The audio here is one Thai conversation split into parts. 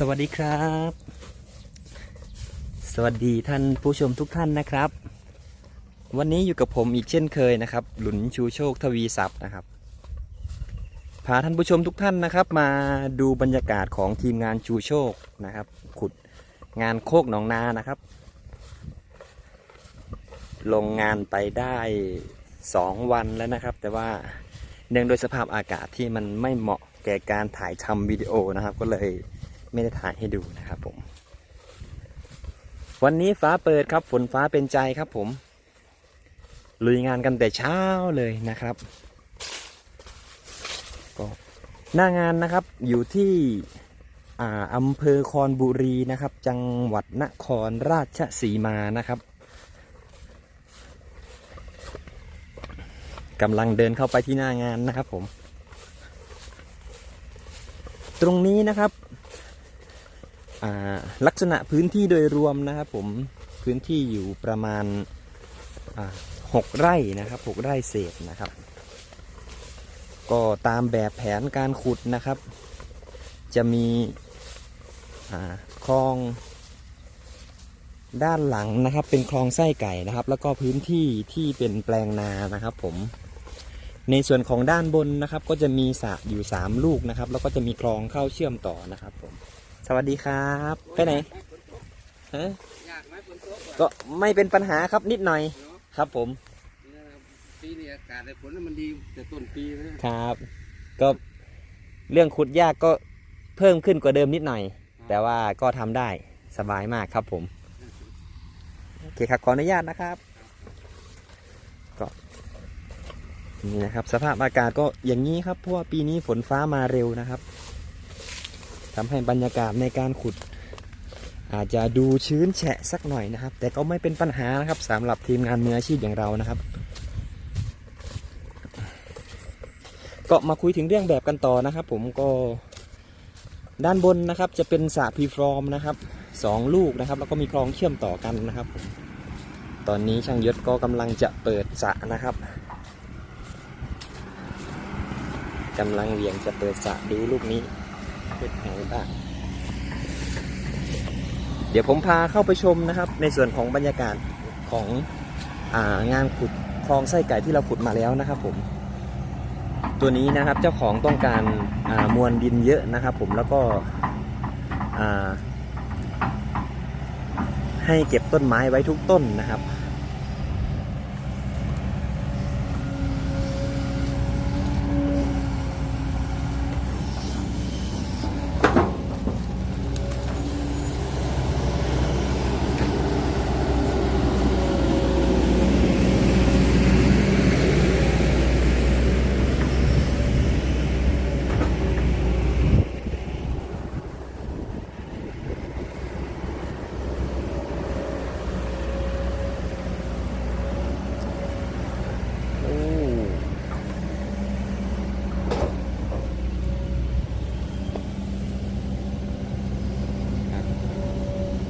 สวัสดีครับ สวัสดีท่านผู้ชมทุกท่านนะครับ วันนี้อยู่กับผมอีกเช่นเคยนะครับ หลุนชูโชคทวีทรัพย์นะครับ พาท่านผู้ชมทุกท่านนะครับ มาดูบรรยากาศของทีมงานชูโชคนะครับ ขุดงานโคกหนองนานะครับ ลงงานไปได้สองวันแล้วนะครับ แต่ว่าเนื่องโดวยสภาพอากาศที่มันไม่เหมาะแก่การถ่ายทำวิดีโอนะครับ ก็เลย ไม่ได้ถ่ายให้ดูนะครับผม วันนี้ฟ้าเปิดครับฝนฟ้าเป็นใจครับผม ลุยงานกันแต่เช้าเลยนะครับ ก็หน้างานนะครับอยู่ที่อ่าอำเภอคอนบุรีนะครับ จังหวัดนครราชสีมานะครับกำลังเดินเข้าไปที่หน้างานนะครับผม ตรงนี้นะครับ ลักษณะพื้นที่โดยรวมนะครับผมพื้นที่อยู่ประมาณาหกไร่นะครับหกไร่เศษนะครับ ก็ตามแบบแผนการขุดนะครับ จะมีคลองด้านหลังนะครับ เป็นคลองไส้ไก่นะครับ แล้วก็พื้นที่ที่เป็นแปลงนานะครับ ผม ในส่วนของด้านบนนะครับ ก็จะมีสระอยู่ 3 ลูกนะครับ แล้วก็จะมีคลองเข้าเชื่อมต่อนะครับผม สวัสดีครับ ไปไหนฮะยากไหมฝนตกก็ไม่เป็นปัญหาครับนิดหน่อยเนาะครับผมปีนี้อากาศในฝนมันดีแต่ต้นปีนะครับ ก็เรื่องขุดยากก็เพิ่มขึ้นกว่าเดิมนิดหน่อย แต่ว่าก็ทำได้สบายมากครับผมโอเคครับขออนุญาตนะครับก็นี่นะครับ สภาพอากาศก็อย่างนี้ครับเพราะว่าปีนี้ฝนฟ้ามาเร็วนะครับ ทำให้บรรยากาศในการขุด อาจจะดูชื้นแฉะสักหน่อยนะครับ แต่ก็ไม่เป็นปัญหานะครับสำหรับทีมงานมืออาชีพอย่างเรานะครับ ก็มาคุยถึงเรื่องแบบกันต่อนะครับ ผมก็ด้านบนนะครับจะเป็นสระพีฟร์มนะครับสองลูกนะครับ แล้วก็มีคลองเชื่อมต่อกันนะครับ ตอนนี้ช่างยศก็กำลังจะเปิดสระนะครับกำลังเหวี่ยงจะเปิดสระดูลูกนี้ เป็นไงบ้างเดี๋ยวผมพาเข้าไปชมนะครับ ในส่วนของบรรยากาศของอางานขุดคลองไส้ไก่ที่เราขุดมาแล้วนะครับ ผม ตัวนี้นะครับเจ้าของต้องการามวลดินเยอะนะครับ ผมแล้วก็ให้เก็บต้นไม้ไว้ทุกต้นนะครับ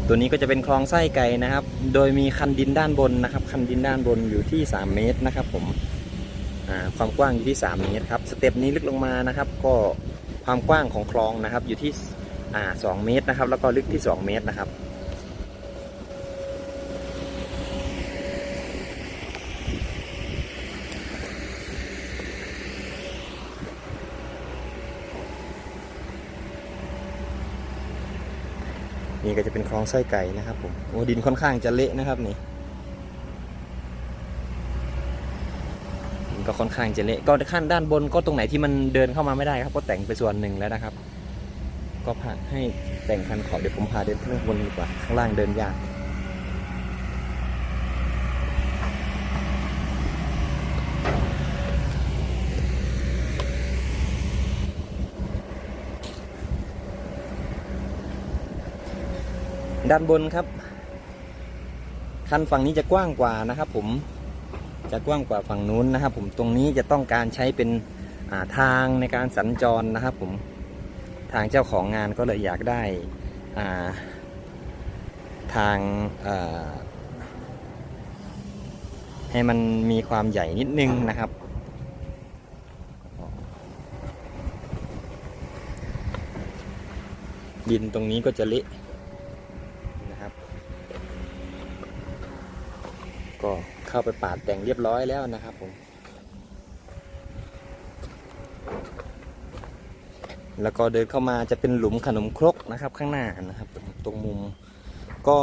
ตัวนี้ก็จะเป็นคลองไส้ไก่นะครับ โดยมีคันดินด้านบนนะครับ คันดินด้านบนอยู่ที่ 3 เมตรนะครับ ผมความกว้างอยู่ที่ 3 เมตรครับ สเต็ปนี้ลึกลงมานะครับ ก็ความกว้างของคลองนะครับ อยู่ที่อ่า2เมตรนะครับ แล้วก็ลึกที่ 2 เมตรนะครับ นี่ก็จะเป็นคลองไส้ไก่นะครับผมโอ้ดินค่อนข้างจะเละนะครับนี่ดินก็ค่อนข้างจะเละก็ขั้นด้านบนก็ตรงไหนที่มันเดินเข้ามาไม่ได้ครับ ก็แต่งไปส่วนหนึ่งแล้วนะครับ ก็พาให้แต่งคันขอบเดี๋ยวผมพาเดินข้างบนดีกว่าข้างล่างเดินยาก ด้านบนครับ คันฝั่งนี้จะกว้างกว่านะครับ ผมจะกว้างกว่าฝั่งนู้นนะครับ ผมตรงนี้จะต้องการใช้เป็นาทางในการสัญจรนะครับ ผมทางเจ้าของงานก็เลยอยากได้าทางาให้มันมีความใหญ่นิดนึงนะครับ ดินตรงนี้ก็จะเละนะครับ ก็ เข้าไปปาดแต่งเรียบร้อยแล้วนะครับผม แล้วก็เดินเข้ามาจะเป็นหลุมขนมครกนะครับ ข้างหน้านะครับ ตรงมุม ก็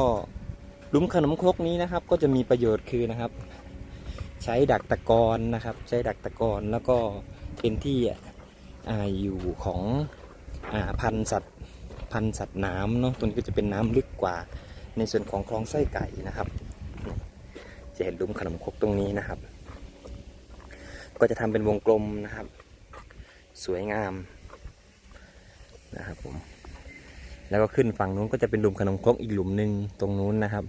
หลุมขนมครกนี้นะครับ ก็จะมีประโยชน์คือนะครับ ใช้ดักตะกอนนะครับ ใช้ดักตะกอนแล้วก็เป็นที่อ่าอยู่ของอ่าพันธุ์สัตว์พันธุ์สัตว์น้ำเนาะตรงนี้ก็จะเป็นน้ำลึกกว่าในส่วนของคลองไส้ไก่นะครับ จะเห็นหลุมขนมครกตรงนี้นะครับ ก็จะทำเป็นวงกลมนะครับ สวยงามนะครับผมแล้วก็ขึ้นฝั่งนู้นก็จะเป็นหลุมขนมครกอีกหลุมหนึ่งตรงนู้นนะครับ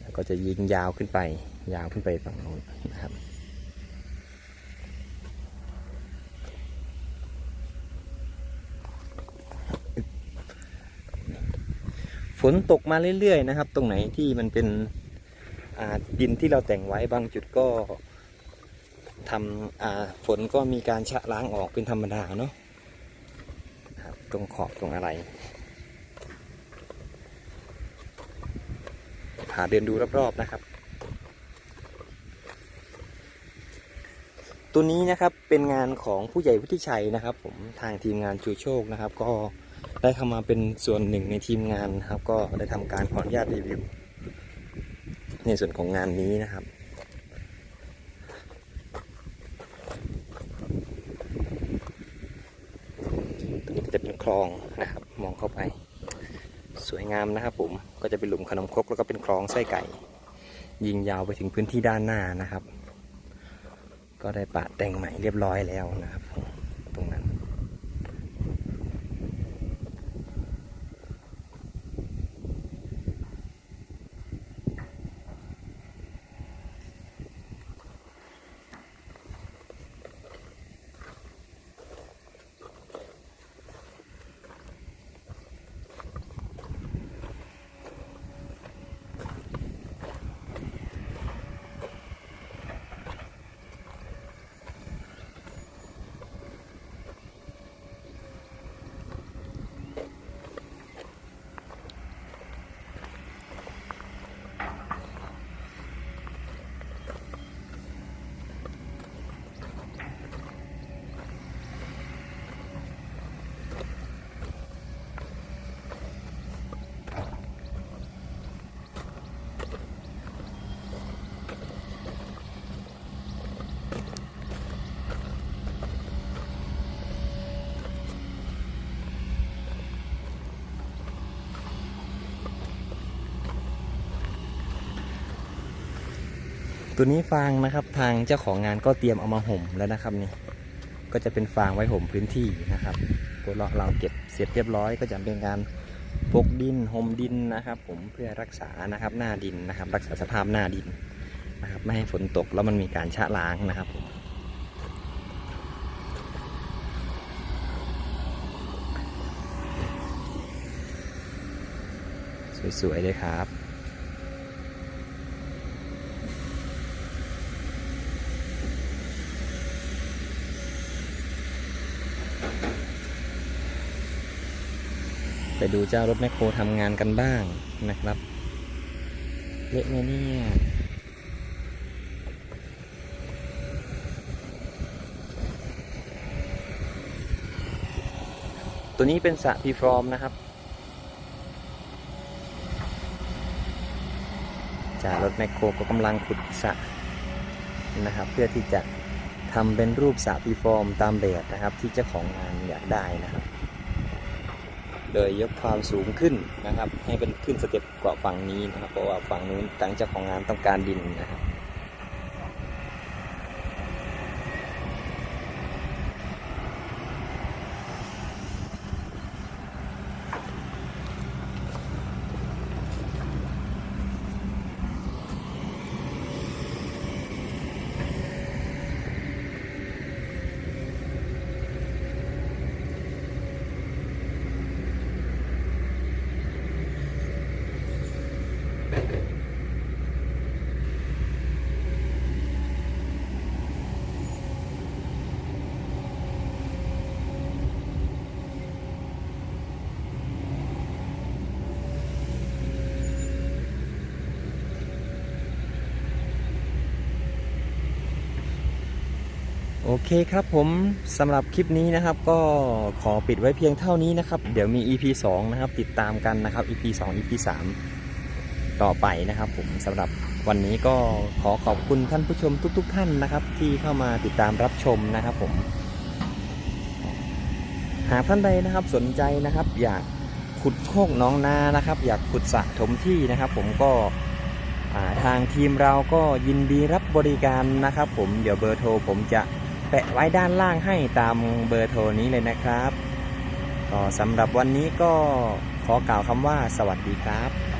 แล้วก็จะยิงยาวขึ้นไป ยาวขึ้นไปฝั่งนู้นนะครับฝนตกมาเรื่อยๆนะครับ ตรงไหนที่มันเป็น ดินที่เราแต่งไว้บางจุดก็ทำฝนก็มีการชะล้างออกเป็นธรรมดาเนาะครับตรงขอบตรงอะไรพาเดินดูรอบๆนะครับ ตัวนี้นะครับเป็นงานของผู้ใหญ่วุฒิชัยนะครับ ผมทางทีมงานชูโชคนะครับ ก็ได้เข้ามาเป็นส่วนหนึ่งในทีมงานนะครับ ก็ได้ทำการขออนุญาตรีวิว ในส่วนของงานนี้นะครับตัวนี้จะเป็นคลองนะครับ มองเข้าไป สวยงามนะครับผมก็จะเป็นหลุมขนมครกแล้วก็เป็นคลองไส้ไก่ ยิงยาวไปถึงพื้นที่ด้านหน้านะครับ ก็ได้ปะแต่งใหม่เรียบร้อยแล้วนะครับผมตรงนั้น ตัวนี้ฟางนะครับทางเจ้าของงานก็เตรียมเอามาห่มแล้วนะครับนี่ก็จะเป็นฟางไว้ห่มพื้นที่นะครับตัวเราเราเก็บเสร็จเรียบร้อย ก็จะเป็นการปกดินห่มดินนะครับ ผมเพื่อรักษานะครับหน้าดินนะครับ รักษาสภาพหน้าดินนะครับ ไม่ให้ฝนตกแล้วมันมีการชะล้างนะครับผมสวยๆเลยครับ ไปดูเจ้ารถแมคโครทำงานกันบ้างนะครับเละไหมเนี่ยตัวนี้เป็นสระพีฟอร์มนะครับจ่ารถแมคโครก็กำลังขุดสระนะครับ เพื่อที่จะทำเป็นรูปสระพีฟอร์มตามแบบนะครับ ที่เจ้าของงานอยากได้นะครับ โดยยกความสูงขึ้นนะครับ ให้เป็นขึ้นสเต็ปกว่าฝั่งนี้นะครับ เพราะว่าฝั่งนู้นทางเจ้าของงานต้องการดินนะครับ โอเคครับผมสำหรับคลิปนี้นะครับ ก็ขอปิดไว้เพียงเท่านี้นะครับ เดี๋ยวมี EP 2 นะครับ ติดตามกันนะครับ EP 2 EP 3 ต่อไปนะครับ ผมสำหรับวันนี้ก็ขอขอบคุณท่านผู้ชมทุกๆท่านนะครับ ที่เข้ามาติดตามรับชมนะครับ ผม หากท่านใดนะครับสนใจนะครับ อยากขุดโคกน้องนานะครับ อยากขุดสระถมที่นะครับ ผมก็ทางทีมเราก็ยินดีรับบริการนะครับ ผมเดี๋ยวเบอร์โทรผมจะแปะไว้ด้านล่างให้ตามเบอร์โทรนี้เลยนะครับก็สำหรับวันนี้ก็ขอกล่าวคำว่าสวัสดีครับ